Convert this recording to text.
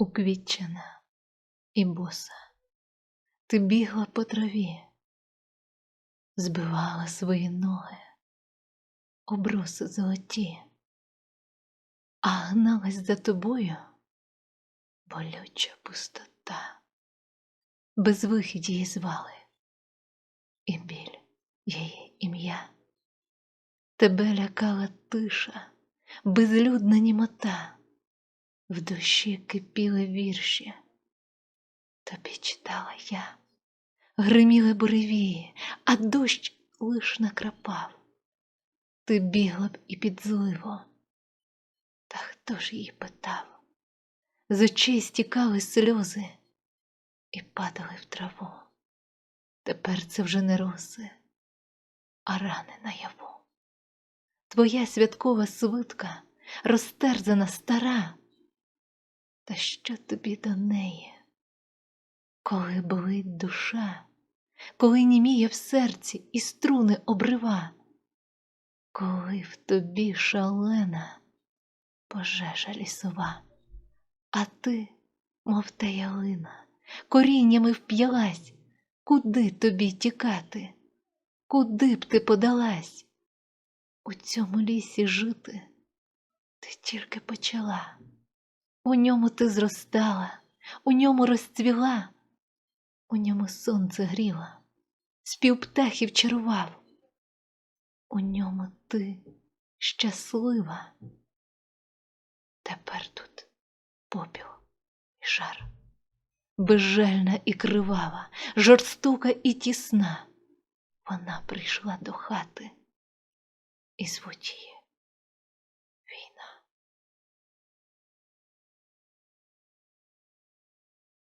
уквітчена і боса. Ти бігла по траві, збивала свої ноги, обруси золоті, а гналась за тобою болюча пустота. Безвихідь її звали, і біль її ім'я. Тебе лякала тиша, безлюдна німота, в душі кипіли вірші, тобі читала я, гриміли буревії, а дощ лиш накрапав. Ти бігла б і під зливо, та хто ж її питав? З очей стікали сльози і падали в траву. Тепер це вже не роси, а рани наяву. Твоя святкова свитка розтерзана стара. Та що тобі до неї, коли болить душа, коли німіє в серці і струни обрива, коли в тобі шалена пожежа лісова, а ти, мов та ялина, коріннями вп'ялась, куди тобі тікати, куди б ти подалась? У цьому лісі жити ти тільки почала, у ньому ти зростала, у ньому розцвіла, у ньому сонце гріло, спів птахів чарував, у ньому ти щаслива. Тепер тут попіл і жар, безжальна і кривава, жорстока і тісна. Вона прийшла до хати і її